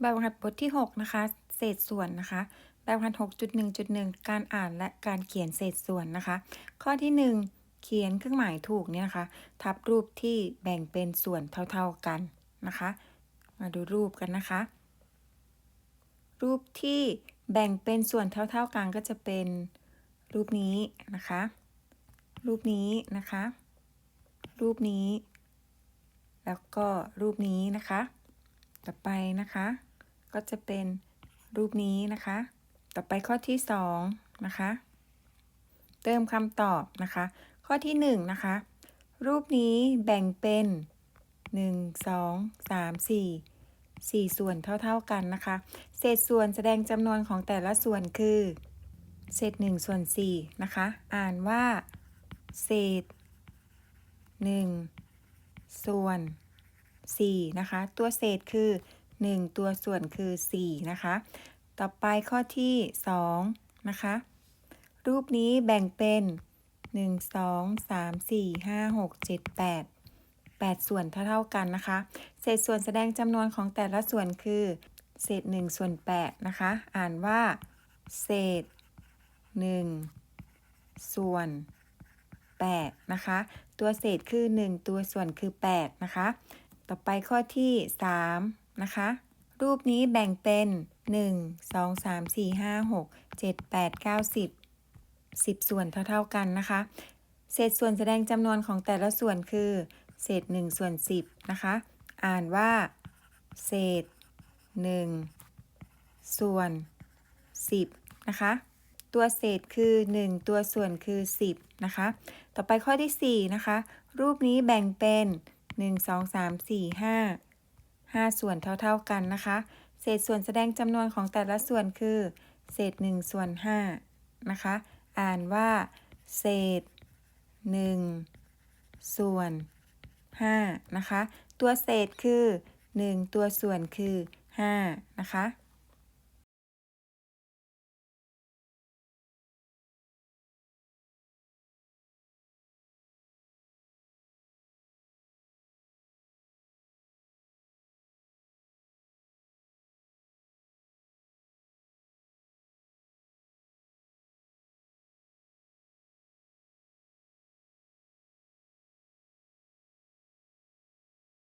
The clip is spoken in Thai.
แบบฝึกหัดบทที่ 6 นะคะ เศษส่วนนะคะ แบบฝึกหัด6.1.1 การอ่านและการเขียนเศษส่วนนะคะ ข้อที่ 1 เขียนเครื่องหมายถูกเนี่ยนะคะ ทับรูปที่แบ่งเป็นส่วนเท่าๆกันนะคะ มาดูรูปกันนะคะ รูปที่แบ่งเป็นส่วนเท่าๆกันก็จะเป็นรูปนี้นะคะ รูปนี้นะคะ รูปนี้ แล้วก็รูปนี้นะคะ ต่อไปนะคะ ก็จะเป็นรูปนี้นะคะ ต่อไปข้อที่สองนะคะ เติมคำตอบนะคะ ข้อที่หนึ่งนะคะ รูปนี้แบ่งเป็นหนึ่งสองสามสี่สี่ส่วนเท่าๆกันนะคะ เศษส่วนแสดงจำนวนของแต่ละส่วนคือ เศษหนึ่งส่วนสี่นะคะ อ่านว่า เศษหนึ่งส่วน4นะคะ ตัวเศษคือ 1 ตัวส่วนคือ 4 นะคะ ต่อไปข้อที่ 2 นะคะ รูปนี้แบ่งเป็น 1 2 3 4 5 6 7 8 8 ส่วนเท่าๆกันนะคะ เศษส่วนแสดงจำนวนของแต่ละส่วนคือ เศษ1ส่วน8นะคะ อ่านว่า เศษ 1 ส่วน8นะคะ ตัวเศษคือ 1 ตัวส่วนคือ 8 นะคะ ต่อไปข้อที่ 3 นะคะ รูปนี้แบ่งเป็น 1 2 3 4 5 6 7 8 9 10 10 ส่วนเท่าๆกันนะคะ เศษส่วนแสดงจำนวนของแต่ละส่วนคือ เศษ1ส่วน10นะคะ อ่านว่า เศษ 1 ส่วน 10 นะคะ ตัวเศษคือ 1 ตัวส่วนคือ 10 นะคะ ต่อไปข้อที่ 4 นะคะ รูปนี้แบ่งเป็น 1 2 3 4 5 5 ส่วนเท่าๆกันนะคะ เศษส่วนแสดงจำนวนของแต่ละส่วนคือ เศษ1ส่วน5นะคะ อ่านว่า เศษ 1 ส่วน5นะคะ ตัวเศษคือ 1 ตัวส่วนคือ5นะคะ